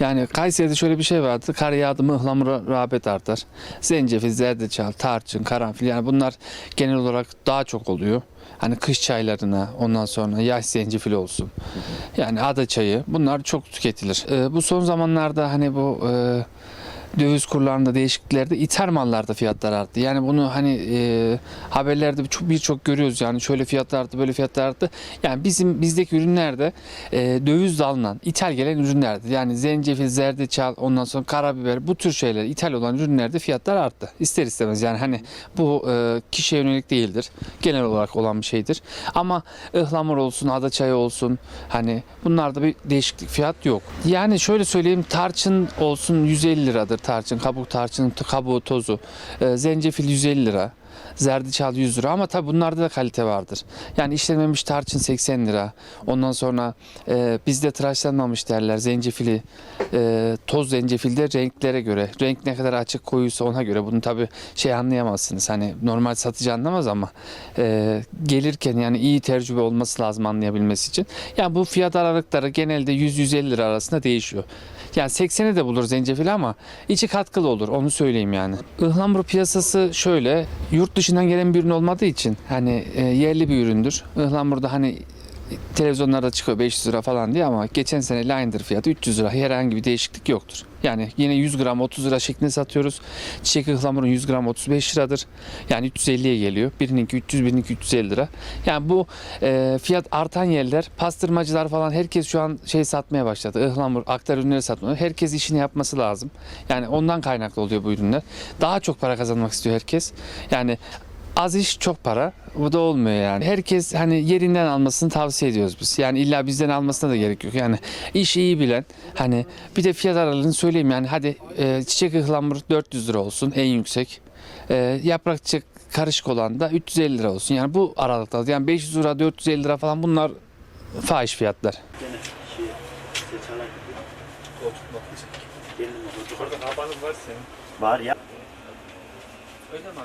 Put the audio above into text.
Yani Kayseri'de şöyle bir şey vardı. Kar yağdı mı ıhlamura rağbet artar. Zencefil, zerdeçal, tarçın, karanfil yani bunlar genel olarak daha çok oluyor. Hani kış çaylarına ondan sonra yaş zencefil olsun. Yani ada çayı bunlar çok tüketilir. Ee, bu son zamanlarda hani bu e, döviz kurlarında değişikliklerde ithal mallarda fiyatlar arttı. Yani bunu hani e, haberlerde çok birçok görüyoruz yani şöyle fiyatlar arttı böyle fiyatlar arttı. Yani bizim bizdeki ürünlerde e, dövizle alınan ithal gelen ürünlerdi. Yani zencefil, zerdeçal ondan sonra karabiber bu tür şeyler ithal olan ürünlerde fiyatlar arttı. İster istemez yani hani bu e, kişiye yönelik değildir. Genel olarak olan bir şeydir. Ama ıhlamur olsun, ada çayı olsun hani bunlarda bir değişiklik fiyat yok. Yani şöyle söyleyeyim tarçın olsun 150 liradır tarçın, kabuk tarçın, kabuğu tozu. Zencefil 150 lira. Zerdeçal 100 lira ama tabi bunlarda da kalite vardır. Yani işlenmemiş tarçın 80 lira. Ondan sonra e, bizde tıraşlanmamış derler zencefili. E, toz zencefilde renklere göre. Renk ne kadar açık koyuysa ona göre. Bunu tabi şey anlayamazsınız. Hani normal satıcı anlamaz ama e, gelirken yani iyi tecrübe olması lazım anlayabilmesi için. Yani bu fiyat aralıkları genelde 100-150 lira arasında değişiyor. Yani 80'e de bulur zencefil ama içi katkılı olur onu söyleyeyim yani. Ihlamur piyasası şöyle yurt dışından gelen bir ürün olmadığı için hani e, yerli bir üründür. Ihlamurda hani televizyonlarda çıkıyor 500 lira falan diye ama geçen sene aynıdır fiyatı 300 lira herhangi bir değişiklik yoktur. Yani yine 100 gram 30 lira şeklinde satıyoruz. Çiçek ıhlamurun 100 gram 35 liradır. Yani 350'ye geliyor. Birininki 300 birininki 350 lira. Yani bu e, fiyat artan yerler pastırmacılar falan herkes şu an şey satmaya başladı. Ihlamur aktar ürünleri satmıyor. Herkes işini yapması lazım. Yani ondan kaynaklı oluyor bu ürünler. Daha çok para kazanmak istiyor herkes. Yani az iş çok para. Bu da olmuyor yani. Herkes hani yerinden almasını tavsiye ediyoruz biz. Yani illa bizden almasına da gerek yok. Yani iş iyi bilen hani bir de fiyat aralığını söyleyeyim yani hadi e, çiçek ıhlamur 400 lira olsun en yüksek. E, yaprak çiçek karışık olan da 350 lira olsun. Yani bu aralıkta yani 500 lira 450 lira falan bunlar fahiş fiyatlar. Gene şey, var ya. Öyle mi?